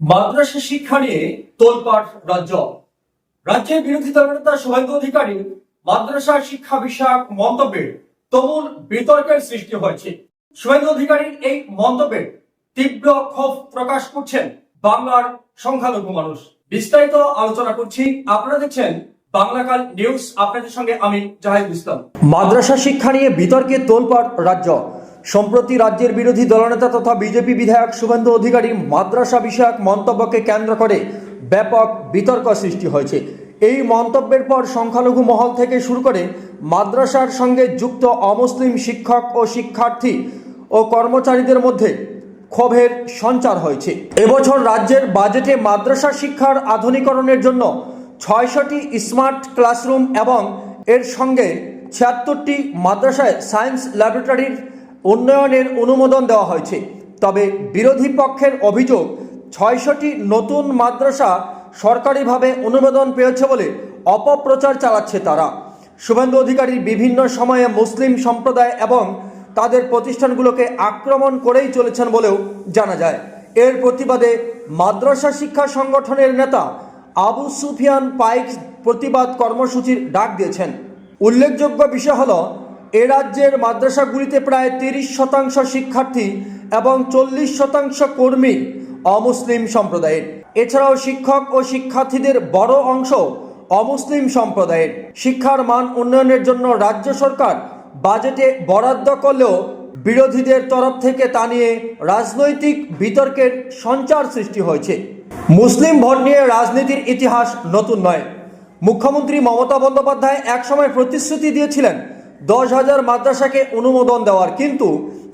মাদ্রাসা শিক্ষা নিয়ে তোলপাড় রাজ্য। রাজ্যের বিরোধী দলনেতা শুভেন্দু অধিকারী, মাদ্রাসা শিক্ষা বিষয়ক মন্তব্যের তুমুল বিতর্কের সৃষ্টি হয়েছে। শুভেন্দু অধিকারীর এই মন্তব্যের তীব্র ক্ষোভ প্রকাশ করছেন বাংলার সংখ্যালঘু মানুষ। বিস্তারিত আলোচনা করছি, আপনারা দেখছেন বাংলাকাল নিউজ। আপনাদের সঙ্গে আমি জাহিদ ইসলাম। মাদ্রাসা শিক্ষা নিয়ে বিতর্কে তোলপাড় রাজ্য। সম্প্রতি রাজ্যের বিরোধী দলনেতা তথা বিজেপি বিধায়ক শুভেন্দু অধিকারীর মাদ্রাসা বিষয়ক মন্তব্যকে কেন্দ্র করে ব্যাপক বিতর্ক সৃষ্টি হয়েছে। এই মন্তব্যের পর সংখ্যালঘু মহল থেকে শুরু করে মাদ্রাসার সঙ্গে যুক্ত অমুসলিম শিক্ষক ও শিক্ষার্থী ও কর্মচারীদের মধ্যে ক্ষোভের সঞ্চার হয়েছে। এবছর রাজ্যের বাজেটে মাদ্রাসা শিক্ষার আধুনিকরণের জন্য ছয়শটি স্মার্ট ক্লাসরুম এবং এর সঙ্গে ছিয়াত্তরটি মাদ্রাসায় সায়েন্স ল্যাবরেটরির উন্নয়নের অনুমোদন দেওয়া হয়েছে। তবে বিরোধী পক্ষের অভিযোগ, ছয়শটি নতুন মাদ্রাসা সরকারিভাবে অনুমোদন পেয়েছে বলে অপপ্রচার চালাচ্ছে তারা। শুভেন্দু অধিকারী বিভিন্ন সময়ে মুসলিম সম্প্রদায় এবং তাদের প্রতিষ্ঠানগুলোকে আক্রমণ করেই চলেছেন বলেও জানা যায়। এর প্রতিবাদে মাদ্রাসা শিক্ষা সংগঠনের নেতা আবু সুফিয়ান পাইক প্রতিবাদ কর্মসূচির ডাক দিয়েছেন। উল্লেখযোগ্য বিষয় হল এ রাজ্যের মাদ্রাসাগুলিতে প্রায় তিরিশ শতাংশ শিক্ষার্থী এবং চল্লিশ শতাংশ কর্মী অমুসলিম সম্প্রদায়ের। এছাড়াও শিক্ষক ও শিক্ষার্থীদের বড় অংশ অমুসলিম সম্প্রদায়ের। শিক্ষার মান উন্নয়নের জন্য রাজ্য সরকার বাজেটে বরাদ্দ করলেও বিরোধীদের তরফ থেকে তা নিয়ে রাজনৈতিক বিতর্কের সঞ্চার সৃষ্টি হয়েছে। মুসলিম ভোট নিয়ে রাজনীতির ইতিহাস নতুন নয়। মুখ্যমন্ত্রী মমতা বন্দ্যোপাধ্যায় একসময় প্রতিশ্রুতি দিয়েছিলেন দশ হাজার মাদ্রাসাকে অনুমোদন দেওয়ার, কিন্তু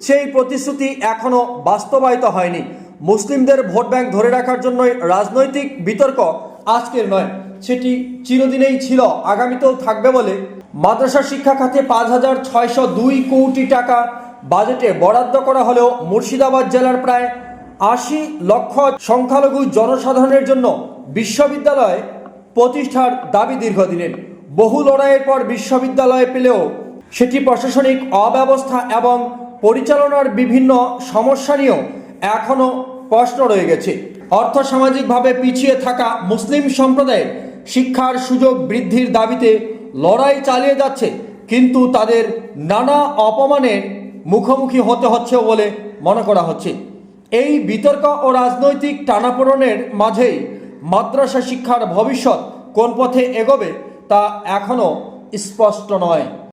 সেই প্রতিশ্রুতি এখনও বাস্তবায়িত হয়নি। মুসলিমদের ভোট ব্যাংক ধরে রাখার জন্যই রাজনৈতিক বিতর্ক আজকের নয়, সেটি চিরদিনেই ছিল, আগামীতেও থাকবে বলে মাদ্রাসা শিক্ষা খাতে পাঁচ হাজার ছয়শো দুই কোটি টাকা বাজেটে বরাদ্দ করা হলেও মুর্শিদাবাদ জেলার প্রায় আশি লক্ষ সংখ্যালঘু জনসাধারণের জন্য বিশ্ববিদ্যালয় প্রতিষ্ঠার দাবি দীর্ঘদিনের। বহু লড়াইয়ের পর বিশ্ববিদ্যালয়ে পেলেও সেটি প্রশাসনিক অব্যবস্থা এবং পরিচালনার বিভিন্ন সমস্যা নিয়েও এখনও প্রশ্ন রয়ে গেছে। অর্থ সামাজিকভাবে পিছিয়ে থাকা মুসলিম সম্প্রদায়ের শিক্ষার সুযোগ বৃদ্ধির দাবিতে লড়াই চালিয়ে যাচ্ছে, কিন্তু তাদের নানা অপমানের মুখোমুখি হতে হচ্ছে বলে মনে করা হচ্ছে। এই বিতর্ক ও রাজনৈতিক টানাপোড়নের মাঝেই মাদ্রাসা শিক্ষার ভবিষ্যৎ কোন পথে এগোবে তা এখনও স্পষ্ট নয়।